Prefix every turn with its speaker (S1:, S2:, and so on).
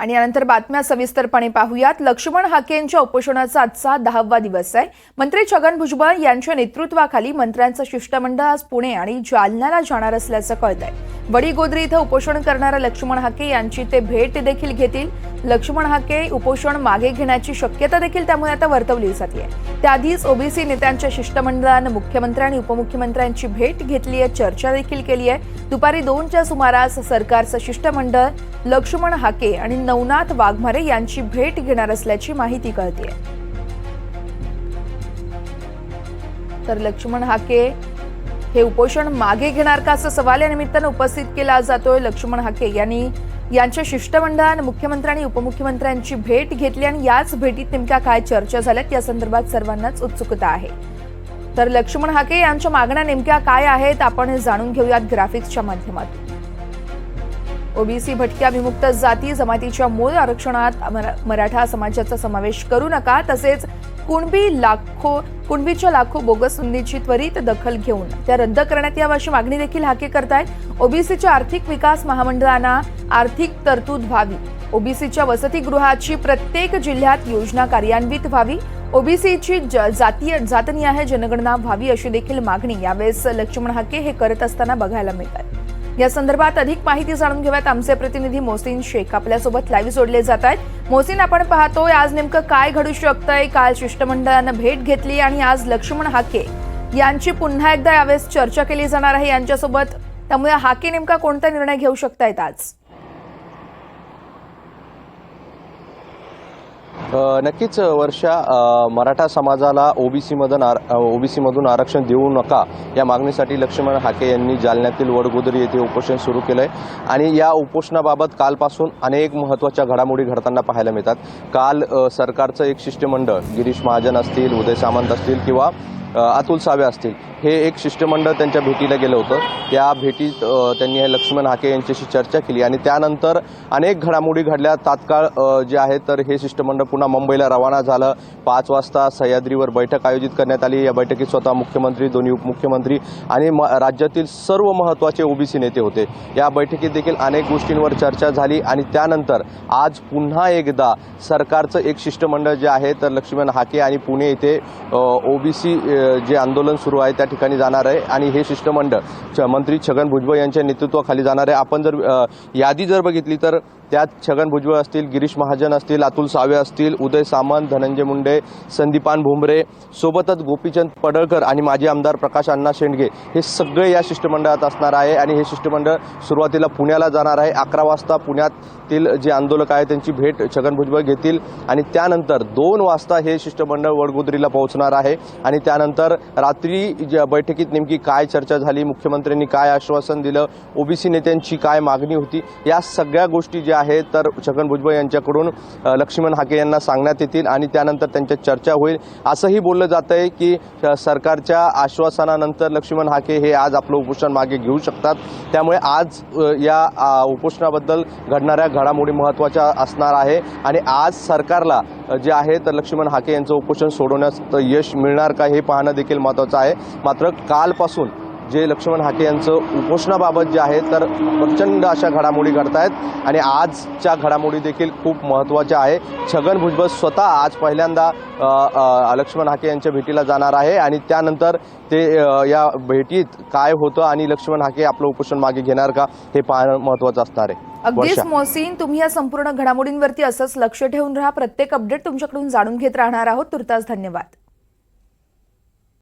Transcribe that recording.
S1: आणि यानंतर बातम्या सविस्तरपणे पाहूयात. लक्ष्मण हाके यांच्या उपोषणाचा आजचा दहावा दिवस आहे. मंत्री छगन भुजबळ यांच्या नेतृत्वाखाली मंत्र्यांचं शिष्टमंडळ आज पुणे आणि जालन्याला जाणार असल्याचं कळत आहे वडीगोद्री इथं उपोषण करणाऱ्या लक्ष्मण हाके यांची ते भेट देखील घेतील. लक्ष्मण हाके उपोषण मागे घेण्याची शक्यता देखील त्यामुळे आता वर्तवली जाते त्याआधीच ओबीसी नेत्यांच्या शिष्टमंडळानं मुख्यमंत्री आणि उपमुख्यमंत्र्यांची भेट घेतली आहे चर्चा देखील केली आहे. दुपारी दोनच्या सुमारास सरकारचं शिष्टमंडळ लक्ष्मण हाके आणि नवनाथ वाघमारे यांची भेट घेणार असल्याची माहिती कळते. तर लक्ष्मण हाके हे उपोषण मागे घेणार का असं सवाल या निमित्तानं उपस्थित केला जातोय. लक्ष्मण हाके यांनी यांच्या शिष्टमंडळानं मुख्यमंत्री आणि उपमुख्यमंत्र्यांची भेट घेतली आणि याच भेटीत नेमक्या काय चर्चा झाल्यात या संदर्भात सर्वांनाच उत्सुकता आहे. तर लक्ष्मण हाके यांच्या मागण्या नेमक्या काय आहेत आपण हे जाणून घेऊयात ग्राफिक्सच्या माध्यमातून. ओबीसी भटक्या विमुक्त जाती जमातीच्या मूळ आरक्षणात मरा- मराठा समाजाचा समावेश करू नका तसेच कुणबी लाखो कुणबीच्या लाखो बोगस नोंदीची त्वरित दखल घेऊन त्या रद्द करण्यात यावं अशी मागणी देखील हाके करतायत. ओबीसीच्या आर्थिक विकास महामंडळांना आर्थिक तरतूद व्हावी. ओबीसीच्या वसतिगृहाची प्रत्येक जिल्ह्यात योजना कार्यान्वित व्हावी. ओबीसीची ज- जातीय जातनिहाय जनगणना व्हावी अशी देखील मागणी यावेळेस लक्ष्मण हाके हे करत असताना बघायला मिळतात या संदर्भात अधिक माहिती जाणून घेऊयात आमचे प्रतिनिधी मोहसिन शेख. आपल्यासोबत लाईव्ह जोडले जात आहेत. मोहसिन आपण पाहतोय आज नेमकं काय घडू शकतंय? काल शिष्टमंडळानं भेट घेतली आणि आज लक्ष्मण हाके यांची पुन्हा एकदा यावेळेस चर्चा केली जाणार आहे यांच्यासोबत. त्यामुळे हाके नेमका कोणता निर्णय घेऊ शकतायत आज?
S2: नक्कीच वर्षा मराठा समाजाला ओबीसीमधून आर ओबीसीमधून आरक्षण देऊ नका या मागणीसाठी लक्ष्मण हाके यांनी जालन्यातील वडगोदरी येथे उपोषण सुरू केलं आहे आणि या उपोषणाबाबत कालपासून अनेक महत्त्वाच्या घडामोडी घडताना पाहायला मिळतात. काल सरकारचं एक शिष्टमंडळ गिरीश महाजन असतील उदय सामंत असतील किंवा अतुल सावे असतील हे एक शिष्टमंडळ त्यांच्या भेटीला गेलं होतं. त्या भेटीत त्यांनी हे लक्ष्मण हाके यांच्याशी चर्चा केली आणि त्यानंतर अनेक घडामोडी घडल्या. तात्काळ जे आहे तर हे शिष्टमंडळ पुन्हा मुंबईला रवाना झालं. पाच वाजता सह्याद्रीवर बैठक आयोजित करण्यात आली. या बैठकीत स्वतः मुख्यमंत्री दोन्ही उपमुख्यमंत्री आणि म राज्यातील सर्व महत्त्वाचे ओबीसी नेते होते. या बैठकीत देखील अनेक गोष्टींवर चर्चा झाली आणि त्यानंतर आज पुन्हा एकदा सरकारचं एक शिष्टमंडळ जे आहे तर लक्ष्मण हाके आणि पुणे येथे ओबीसी जे आंदोलन सुरू आहे त्या ठिकाणी जाणार आहे आणि हे शिष्टमंडळ च- मंत्री छगन भुजबळ यांच्या नेतृत्वाखाली जाणार आहे. आपण जर यादी जर बघितली तर त्यात छगन भुजबळ असतील गिरीश महाजन असतील अतुल सावे असतील उदय सामंत धनंजय मुंडे संदीपान भुमरे सोबतच गोपीचंद पडळकर आणि माजी आमदार प्रकाश अण्णा शेंडगे हे सगळे या शिष्टमंडळात असणार आहे. आणि हे शिष्टमंडळ सुरुवातीला पुण्याला जाणार आहे. अकरा वाजता पुण्यात पुण्यातील जे आंदोलक आहे त्यांची भेट छगन भुजबळ घेतील. आणि त्यानंतर दोन वाजता हे शिष्टमंडळ वडगुद्रीला पोहोचणार आहे. आणि त्यानंतर रात्री ज्या बैठकीत नेमकी काय चर्चा झाली मुख्यमंत्र्यांनी काय आश्वासन दिलं ओबीसी नेत्यांची काय मागणी होती या सगळ्या गोष्टी ज्या आहेत तर छगन भुजबळ यांच्याकडून लक्ष्मण हाके यांना सांगण्यात येतील. आणि त्यानंतर त्यांच्यात चर्चा होईल. असंही बोललं जात आहे की सरकारच्या आश्वासनानंतर लक्ष्मण हाके हे आज आपलं उपोषण मागे घेऊ शकतात. त्यामुळे आज या उपोषणाबद्दल घडणाऱ्या घडामोडी महत्त्वाच्या असणार आहे. आणि आज सरकारला जे आहे तर लक्ष्मण हाके यांचं उपोषण सोडवण्यास यश मिळणार का हे पाहणं देखील महत्त्वाचं आहे. मात्र कालपासून जे लक्ष्मण हाके यांचं उपोषणाबाबत जे आहे तर प्रचंड अशा घडामोडी घडत आहेत आणि आजच्या घडामोडी देखील खूप महत्त्वाच्या आहे. छगन भुजबळ स्वतः आज पहिल्यांदा लक्ष्मण हाके यांच्या भेटीला जाणार आहे. आणि त्यानंतर ते या भेटीत काय होतं आणि लक्ष्मण हाके आपलं उपोषण मागे घेणार का हे पाहणं महत्त्वाचं असणार आहे.
S1: अगदीच. मोहसिन तुम्ही या संपूर्ण घडामोडींवरती असंच लक्ष ठेवून राहा. प्रत्येक अपडेट तुमच्याकडून जाणून घेत राहणार आहोत. तुर्तास धन्यवाद.